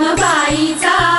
जन्म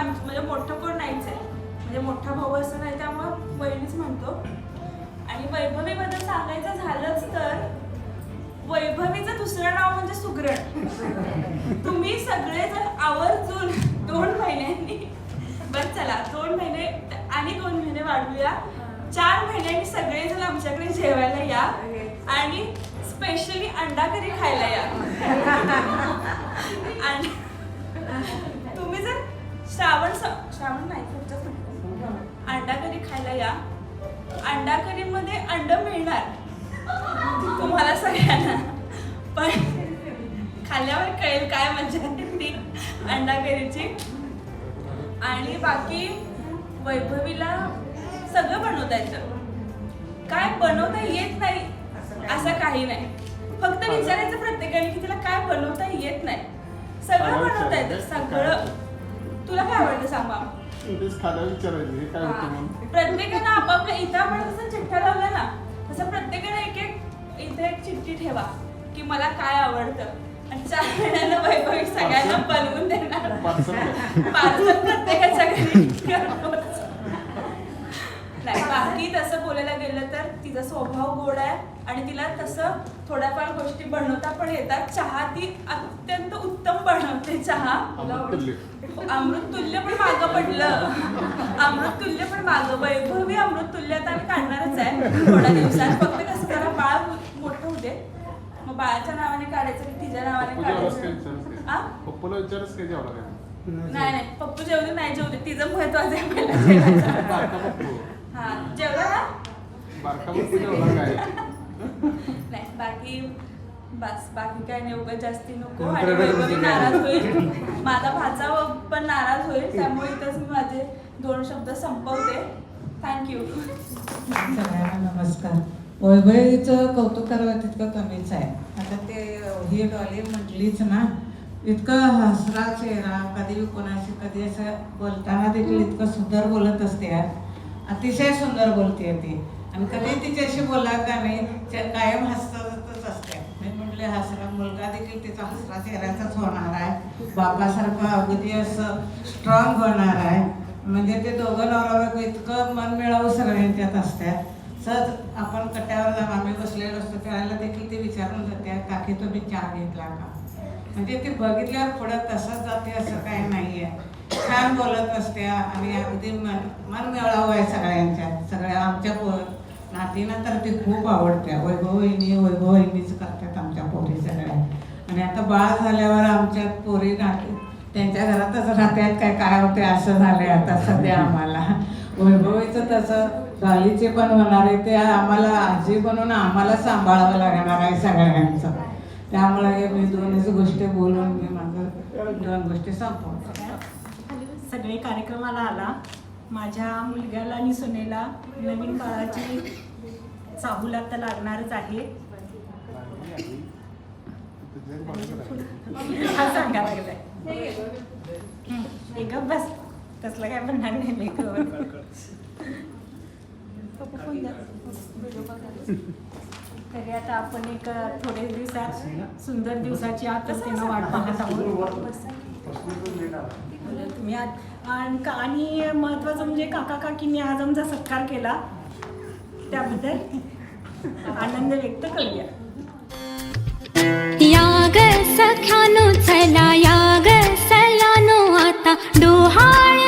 आम म्हणजे मोठं कोण नाहीच आहे. म्हणजे मोठा भाऊ असं नाही त्यामुळं बहिणीच म्हणतो. आणि वैभवीबद्दल सांगायचं झालंच तर वैभवीचं दुसरं नाव म्हणजे सुग्रण. तुम्ही सगळेजण आवर्जून दोन महिन्यांनी बस चला दोन महिने आणि दोन महिने वाढूया चार महिन्यांनी सगळेजण आमच्याकडे जेवायला या. आणि स्पेशली अंडा करी खायला या. आणि श्रावण नाही महिन्यात. अंडा करी खायला या? अंडा करीमध्ये अंड मिळणार? तुम्हाला सगळ्यांना. पण खाल्ल्यावर कळेल काय मजा आहे ती अंडा करीची आणि बाकी वैभवीला सगळं बनवता येतं. काय बनवता येत नाही असं काही नाही. फक्त विचारायचं प्रत्येकाने की तिला काय बनवता येत नाही. सगळं बनवता येतं. सगळं तुला काय आवडतं सांग? तेच खायला विचारायचं हे काय होतं म्हणून? प्रत्येकानं आपापल्या इथं आपण जसं चिठ्ठ्या लावल्या ना तसं प्रत्येकाने एक एक इथे एक चिठ्ठी ठेवा की मला काय आवडतं. आणि चार महिन्याला वैभवी सगळ्यांना बनवून देणार. पार्सल? पार्सल प्रत्येकाच्या घरी. नाही बाकी तसं बोलायला गेलं तर तिचा स्वभाव गोड आहे. आणि तिला तसं थोड्याफार गोष्टी बनवता पण येतात. चहा ती अत्यंत उत्तम बनवते चहा. अमृततुल्य. अमृत तुल्य पण मागं पडलं. अमृत तुल्य पण मागं. वैभवी अमृत तुल्य आता आम्ही काढणारच आहे. थोड्या दिवसात. फक्त कसं जरा बाळ मोठं दे. मग बाळाच्या नावाने काढायचं की तिच्या नावाने काढायचं. नाही. नाही पप्पू जेवले नाही जेवले. तिचं महत्वाचं आहे हा. जेवला ना? नाही बाकी बस बाकी काय नाही उगाच जास्ती नको. आणि वैभवी नाराज होईल. माझा भाचा पण नाराज होईल त्यामुळे इथंच मी माझे दोन शब्द संपवते. थँक्यू सगळ्यांना नमस्कार. वैभवीचं कौतुक करावं तितकं कमीच आहे. आता ते ही डॉली म्हटलीच ना इतकं हसरा चेहरा कधी कोणाशी कधी असं बोलताना देखील इतकं सुंदर बोलत असते अतिशय सुंदर बोलते ती. आणि कधी तिच्याशी बोला का नाही कायम हसतच असते. मी म्हटले हसरा मुलगा देखील तिचा हसरा चेहऱ्याचाच होणार आहे. बापासारखं अगदी असं स्ट्रॉंग होणार आहे. म्हणजे ते दोघं नवरा इतकं मन मिळावं सगळ्यांच्यात असतात सहज आपण कट्ट्यावर जाऊन आम्ही बसलेलो असतो त्याला देखील ते विचारून जाते काकी तुम्ही चहा घेतला का? म्हणजे ते बघितल्यावर पुढं तसंच जाते असं काही नाही आहे छान बोलत असत्या आणि अगदी मन मन मिळावं आहे सगळ्यांच्यात सगळ्या आमच्या नातीला तर ते खूप आवडते. वैभव वहिनी वैभव वहिनीच करतात आमच्या पोरी सगळ्या. आणि आता बाळ झाल्यावर आमच्या पोरी नाती त्यांच्या घरातच राहतात काय काय होते असं झाले आता सध्या आम्हाला. वैभवीचं तसं. गालीचे पण होणार आहे ते आम्हाला आजी बनवून आम्हाला सांभाळावं लागणार आहे सगळ्यांचं. त्यामुळे हे मी दोन्हीच गोष्टी बोलून मी माझं दोन गोष्टी संपवतो. सगळे कार्यक्रमाला आला. माझ्या मुलग्याला आणि सुनेला नवीन काळाची चाहूल आता लागणारच आहे. हा सांगा लागलाय बस. तसलं काय म्हणणार नाही मी. तरी आता आपण एक थोडे दिवसात सुंदर दिवसाची आतुरतेनं वाट पाहत आहोत. म्हणजे आणि महत्वाचं म्हणजे काका काकीने आज आमचा सत्कार केला. त्याबद्दल आनंद व्यक्त करूया. याग सख्यानो चला याग सयानो आता. डोहाळ